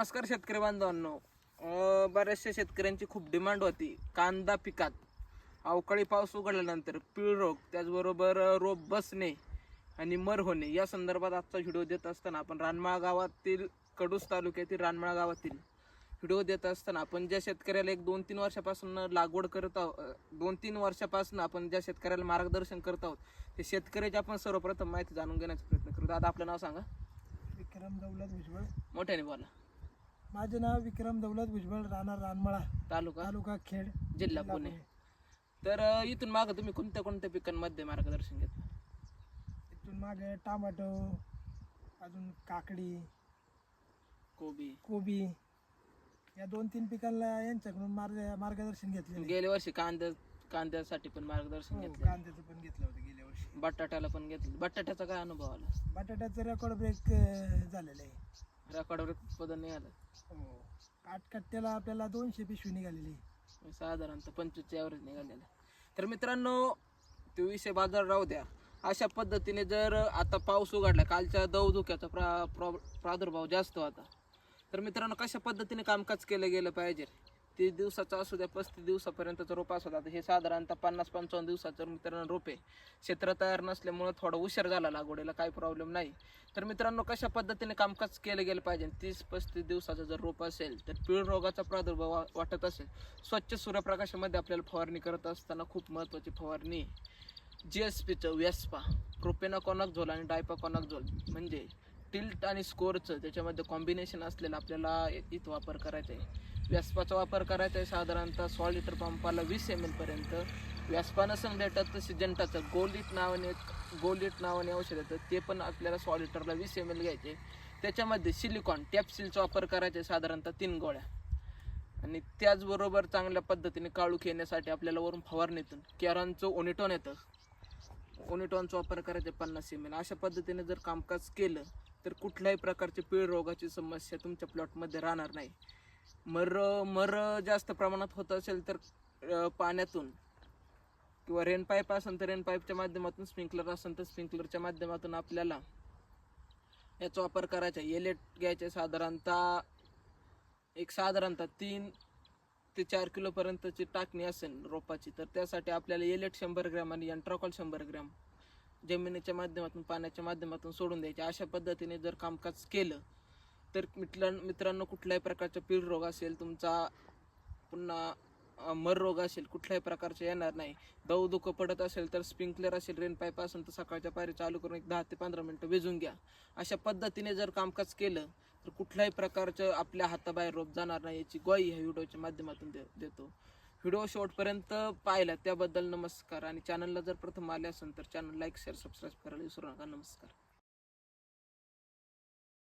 नमस्कार शेतकरी बांधवांनो. बऱ्याचशा शेतकऱ्यांची खूप डिमांड होती. कांदा पिकात. अवकाळी पाऊस उघडल्यानंतर पीळ रोग त्याचबरोबर रोप बसणे आणि मर होणे या संदर्भात आजचा व्हिडिओ देत असताना आपण रानमाळ गावातील कडूस तालुक्यातील रानमाळ गावातील व्हिडिओ देत असताना आपण ज्या शेतकऱ्याला एक दोन तीन वर्षापासून लागवड करत आहोत दोन तीन वर्षापासून आपण ज्या शेतकऱ्याला मार्गदर्शन करत आहोत ते शेतकऱ्याची आपण सर्वप्रथम माहिती जाणून घेण्याचा प्रयत्न करू. दादा आपलं नाव सांगा. विक्रम दौलत भुजबळ. मोठ्याने बोला. माझे नाव विक्रम दौलत भुजबळ राहणार रानमळा. तालुका? तालुका खेड. जिल्हा पुणे. तर अं, इथून मागं तुम्ही कोणत्या कोणत्या पिकांमध्ये मार्गदर्शन घेतलं इथून मागे टमाटो अजून काकडी कोबी. कोबी. या दोन तीन पिकांना यांच्याकडून मार्ग मार्गदर्शन घेतलेले गेल्या वर्षी कांद्या कांद्यासाठी पण मार्गदर्शन हो, घेतलं. कांद्याचं पण घेतलं होतं गेल्या वर्षी. बटाट्याला पण घेतलं. बटाट्याचा काय अनुभव आला? बटाट्याचं रेकॉर्ड ब्रेक झालेलं आहे. रेकॉर्डवर उत्पादन नाही आलं. हो. आठ कट्ट्याला आपल्याला दोनशे पिशवी निघालेली. साधारणतः पंचवीसच्या ॲव्हरेज निघालेलं तर मित्रांनो तो विषय बाजार राहू द्या. अशा पद्धतीने जर आता पाऊस उघडला कालच्या दवधुक्याचा प्रा प्रा प्रादुर्भाव जास्त होता. तर मित्रांनो कशा पद्धतीने कामकाज केलं गेलं पाहिजे? तीस दिवसाचा असू द्या पस्तीस दिवसापर्यंतचं रोप असू द्या. हे साधारणतः पन्नास पंचावन्न दिवसाचं मित्रांनो रोप आहे. क्षेत्र तयार नसल्यामुळं थोडा उशीर झाला लागवडीला काही प्रॉब्लेम नाही. तर मित्रांनो कशा पद्धतीने कामकाज केलं गेलं पाहिजे? तीस पस्तीस दिवसाचं जर रोप असेल तर पीळ रोगाचा प्रादुर्भाव वा- वाटत असेल. स्वच्छ सूर्यप्रकाशामध्ये आपल्याला फवारणी करत असताना खूप महत्त्वाची फवारणी जी एस पीचं वेस्पा प्रोपेनाकॉनक झोल आणि डायपाकॉनक झोल म्हणजे टिल्ट आणि स्कोअरचं त्याच्यामध्ये कॉम्बिनेशन असलेलं आपल्याला इथं वापर करायचा आहे व्यासपाचा वापर करायचा आहे साधारणतः सोळा लिटर पंपाला वीस एम एलपर्यंत व्यासपानं नसेल भेटत तर सिजंटाचं गोलिट नावाने एक गोलिट नावाने औषध येतं. ते पण आपल्याला सोळा लिटरला वीस एम एल घ्यायचे. त्याच्यामध्ये सिलिकॉन टॅपसिलचा वापर करायचा आहे साधारणतः तीन गोळ्या. आणि त्याचबरोबर चांगल्या पद्धतीने काळूख येण्यासाठी आपल्याला वरून फवारणीतून कॅरॉनचं ओनिटॉन येतं. ओनिटॉनचा वापर करायचा पन्नास एम एल अशा पद्धतीने जर कामकाज केलं तर कुठल्याही प्रकारची पीळ रोगाची समस्या तुमच्या प्लॉटमध्ये राहणार नाही. मर मर जास्त प्रमाणात होत असेल तर पाण्यातून किंवा रेन पाईप असेल तर रेन पाईपच्या माध्यमातून स्प्रिंकलर असेल तर स्प्रिंकलरच्या माध्यमातून आपल्याला याचा वापर करायचा. एलेट घ्यायचे साधारणतः एक साधारणतः तीन ते चार किलोपर्यंतची टाकणी असेल रोपाची. तर त्यासाठी आपल्याला एलेट शंभर ग्रॅम आणि यंट्राकॉल शंभर ग्रॅम जमिनीच्या माध्यमातून पाण्याच्या माध्यमातून सोडून द्यायचे. अशा पद्धतीने जर कामकाज केलं तर मिटलं मित्रांनो कुठल्याही प्रकारचा पीळ रोग असेल तुमचा पुन्हा मर रोग असेल कुठल्याही प्रकारचे येणार नाही. दव दुखं पडत असेल तर स्प्रिंकलर असेल रेनपाईप असेल तर सकाळच्या पायरी चालू करून एक दहा ते पंधरा मिनटं भिजून घ्या. अशा पद्धतीने जर कामकाज केलं तर कुठल्याही प्रकारचं आपल्या हाताबाहेर रोप जाणार नाही याची ग्वाही ह्या व्हिडिओच्या माध्यमातून दे देतो. व्हिडिओ शेवटपर्यंत पाहिला त्याबद्दल नमस्कार. आणि चॅनलला जर प्रथम आले असेल तर चॅनल लाईक शेअर सबस्क्राईब करायला विसरू नका. नमस्कार.